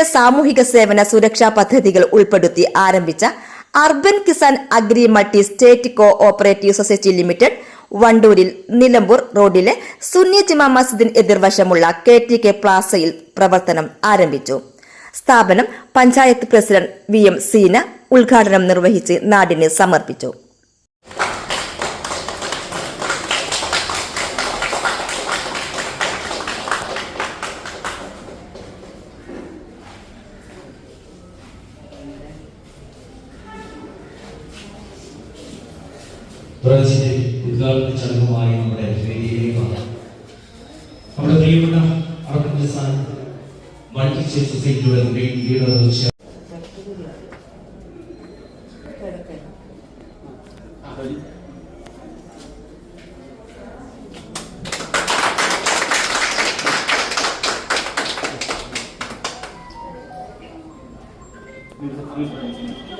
കർഷകരുടെ സാമൂഹിക സേവന സുരക്ഷാ പദ്ധതികൾ ഉൾപ്പെടുത്തി ആരംഭിച്ച urban Kisan agri multi state co operative society limited വണ്ടൂരിൽ Nilambur റോഡിലെ സുന്നി ജമാ എതിർവശമുള്ള കെ ടി കെ പ്ലാസയിൽ പ്രവർത്തനം ആരംഭിച്ചു. സ്ഥാപനം panchayat president V M Seena ഉദ്ഘാടനം നിർവഹിച്ച് നാടിന് സമർപ്പിച്ചു. ബ്രാഞ്ചിന്റെ ഉദ്ഘാടന ചടങ്ങുമായി നമ്മുടെ വേദിയിലേക്ക് നമ്മുടെ പ്രിയപ്പെട്ട അറബിന്റെ സ്ഥാനത്ത് മൾട്ടി സ്റ്റേറ്റ് Thank മെയിൻ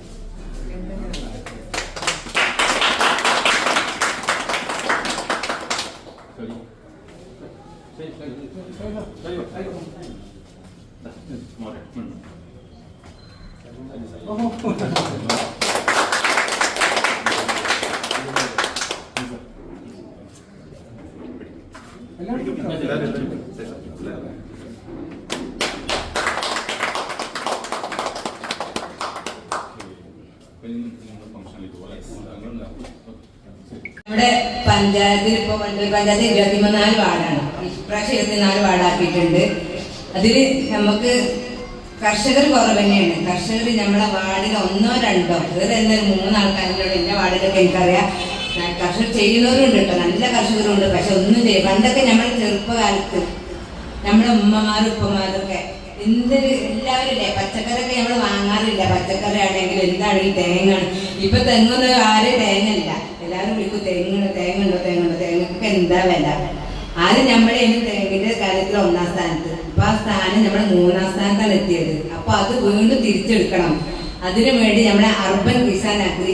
നമ്മുടെ പഞ്ചായത്തിൽ ഇപ്പോൾ പഞ്ചായത്ത് ഇരുപത്തിമൂന്നാൽ വാർഡാണ്. ഇപ്രാവശ്യം ഇരുപത്തിനാല് വാർഡാക്കിയിട്ടുണ്ട്. അതിൽ നമുക്ക് കർഷകർ കുറവ് തന്നെയാണ്. കർഷകർ നമ്മളെ വാർഡിൽ ഒന്നോ രണ്ടോ വേറെ എന്തായാലും മൂന്നാൾക്കാരിലൂടെ എന്റെ വാർഡിലൊക്കെ എനിക്കറിയാം. കർഷകർ ചെയ്യുന്നവരുണ്ട് കേട്ടോ. നല്ല കർഷകരുണ്ട്. പക്ഷെ ഒന്നും ചെയ്യും പണ്ടൊക്കെ നമ്മൾ ചെറുപ്പകാലത്ത് നമ്മുടെ ഉമ്മമാരും ഉപ്പമാരൊക്കെ എന്തൊരു എല്ലാവരും ഇല്ലേ? പച്ചക്കറിയൊക്കെ നമ്മൾ വാങ്ങാറില്ല. പച്ചക്കറി ആണെങ്കിലും എന്താണെങ്കിലും തേങ്ങ ഇപ്പൊ തെങ്ങൊന്നും ആരും തേങ്ങയില്ല എല്ലാവരും വിളിക്കും തേങ്ങ തേങ്ങുണ്ടോ തേങ്ങുണ്ടോ തേങ്ങക്കൊക്കെ എന്താ വില ആദ്യം നമ്മളെ ഇന്ന് തേങ്ങിന്റെ കാര്യത്തിൽ ഒന്നാം സ്ഥാനത്ത് അപ്പൊ ആ സ്ഥാനം നമ്മുടെ മൂന്നാം സ്ഥാനത്താണ് എത്തിയത് അപ്പൊ അത് വീണ്ടും തിരിച്ചെടുക്കണം. അതിനു വേണ്ടി നമ്മളെ അർബൻ കിസാൻ അഗ്രി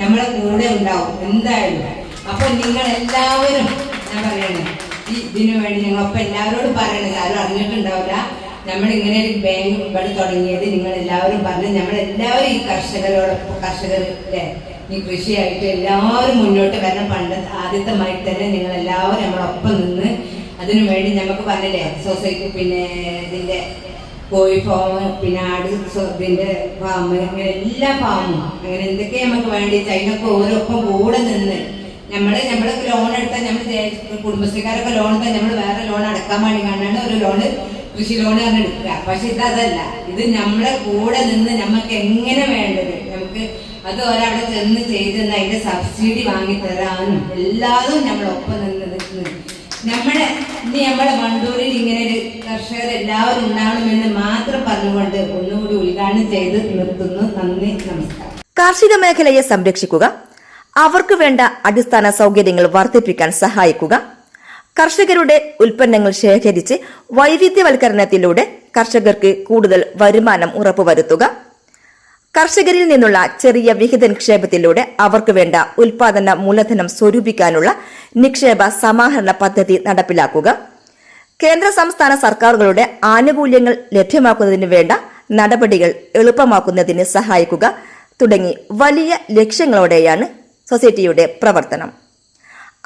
നമ്മളെ കൂടെ ഉണ്ടാവും എന്തായാലും. അപ്പൊ നിങ്ങൾ എല്ലാവരും ഞാൻ പറയണേ ഈ ഇതിനു വേണ്ടി ഞങ്ങളൊപ്പം എല്ലാവരോടും പറയണത് ആരും അറിഞ്ഞിട്ടുണ്ടാവില്ല. നമ്മൾ ഇങ്ങനെ ഒരു ബാങ്ക് ഇവിടെ തുടങ്ങിയത് നിങ്ങൾ എല്ലാവരും പറഞ്ഞ്. നമ്മൾ എല്ലാവരും ഈ കർഷകരോടൊപ്പം അല്ലേ ഈ കൃഷിയായിട്ട് എല്ലാവരും മുന്നോട്ട് വരണം. പണ്ട് ആദ്യത്തെ മാതിരി തന്നെ നിങ്ങൾ എല്ലാവരും നമ്മളൊപ്പം നിന്ന് അതിനു വേണ്ടി നമുക്ക് പറഞ്ഞില്ലേ സൊസൈറ്റി പിന്നെ ഇതിന്റെ കോഴി ഫാം പിന്നെ ആട് സ്വത്തിന്റെ ഫാം അങ്ങനെ എല്ലാ ഫാമും അങ്ങനെ എന്തൊക്കെ നമുക്ക് വേണ്ടി അതിനൊക്കെ ഓരോപ്പം കൂടെ നിന്ന് നമ്മൾ നമ്മുടെ ലോൺ എടുത്താൽ നമ്മൾ കുടുംബശ്രീക്കാരൊക്കെ ലോൺ എടുത്താൽ നമ്മൾ വേറെ ലോൺ അടക്കാൻ വേണ്ടി കാണാണ് ഒരു ലോണ് കൃഷി ലോൺ പറഞ്ഞ് എടുക്കുക. പക്ഷെ ഇത് അതല്ല ഇത് നമ്മളെ കൂടെ നിന്ന് നമുക്ക് എങ്ങനെ വേണ്ടത്? നമുക്ക് അത് ഒരാളെ ചെന്ന് ചെയ്ത് അതിന്റെ സബ്സിഡി വാങ്ങി തരാനും എല്ലാതും നമ്മളൊപ്പം നിന്ന് ഇന്ന് നമ്മുടെ വണ്ടൂരിൽ ഇങ്ങനെ ഒരു കർഷകർ എല്ലാവരും ഉണ്ടാവണമെന്ന് മാത്രം പറഞ്ഞുകൊണ്ട് ഒന്നുകൂടി ഉദ്ഘാടനം ചെയ്ത് നിർത്തുന്നു. നന്ദി നമസ്കാരം. കാർഷിക മേഖലയെ സംരക്ഷിക്കുക അവർക്ക് വേണ്ട അടിസ്ഥാന സൗകര്യങ്ങൾ വർദ്ധിപ്പിക്കാൻ സഹായിക്കുക കർഷകരുടെ ഉൽപ്പന്നങ്ങൾ ശേഖരിച്ച് വൈവിധ്യവൽക്കരണത്തിലൂടെ കർഷകർക്ക് കൂടുതൽ വരുമാനം ഉറപ്പുവരുത്തുക കർഷകരിൽ നിന്നുള്ള ചെറിയ വിഹിത നിക്ഷേപത്തിലൂടെ അവർക്ക് വേണ്ട ഉൽപാദന മൂലധനം സ്വരൂപിക്കാനുള്ള നിക്ഷേപ സമാഹരണ പദ്ധതി നടപ്പിലാക്കുക. കേന്ദ്ര സംസ്ഥാന സർക്കാരുകളുടെ ആനുകൂല്യങ്ങൾ ലഭ്യമാക്കുന്നതിന് വേണ്ട നടപടികൾ എളുപ്പമാക്കുന്നതിന് സഹായിക്കുക തുടങ്ങി വലിയ ലക്ഷ്യങ്ങളോടെയാണ് സൊസൈറ്റിയുടെ പ്രവർത്തനം.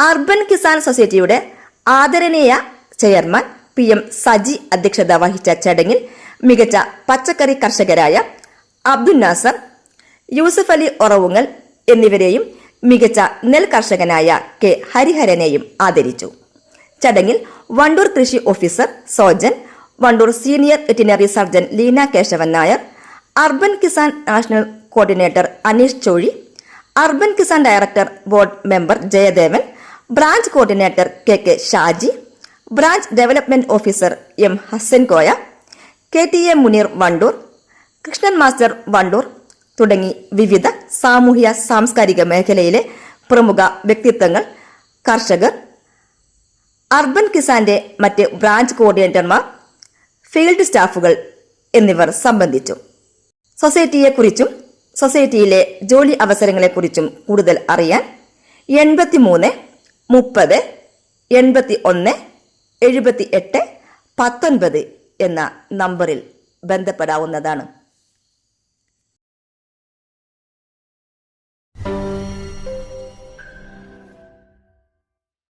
അർബൻ കിസാൻ സൊസൈറ്റിയുടെ ആദരണീയ ചെയർമാൻ പി എം സജി അധ്യക്ഷത വഹിച്ച ചടങ്ങിൽ മികച്ച പച്ചക്കറി കർഷകരായ അബ്ദുൽ നാസർ യൂസഫ് അലി ഒറവുങ്ങൽ എന്നിവരെയും മികച്ച നെൽ കർഷകനായ കെ ഹരിഹരനെയും ആദരിച്ചു. ചടങ്ങിൽ വണ്ടൂർ കൃഷി officer Sojan Wandoor senior veterinary surgeon Leena Keshavan Nair urban Kisan national coordinator Aneesh Chozhi urban Kisan director board member Jayadevan branch coordinator K K Shaji branch development officer M Hasan Koya K T A Muneer Wandoor Krishnan master Wandoor തുടങ്ങി വിവിധ സാമൂഹ്യ സാംസ്കാരിക മേഖലയിലെ പ്രമുഖ വ്യക്തിത്വങ്ങൾ കർഷകർ urban കിസാന്റെ മറ്റ് branch കോർഡിനേറ്റർമാർ field സ്റ്റാഫുകൾ എന്നിവർ സംബന്ധിച്ചു. സൊസൈറ്റിയെക്കുറിച്ചും സൊസൈറ്റിയിലെ ജോലി അവസരങ്ങളെക്കുറിച്ചും കൂടുതൽ അറിയാൻ എൺപത്തി മൂന്ന് മുപ്പത് എൺപത്തി ഒന്ന് എഴുപത്തി എട്ട് പത്തൊൻപത് എന്ന നമ്പറിൽ ബന്ധപ്പെടാവുന്നതാണ്.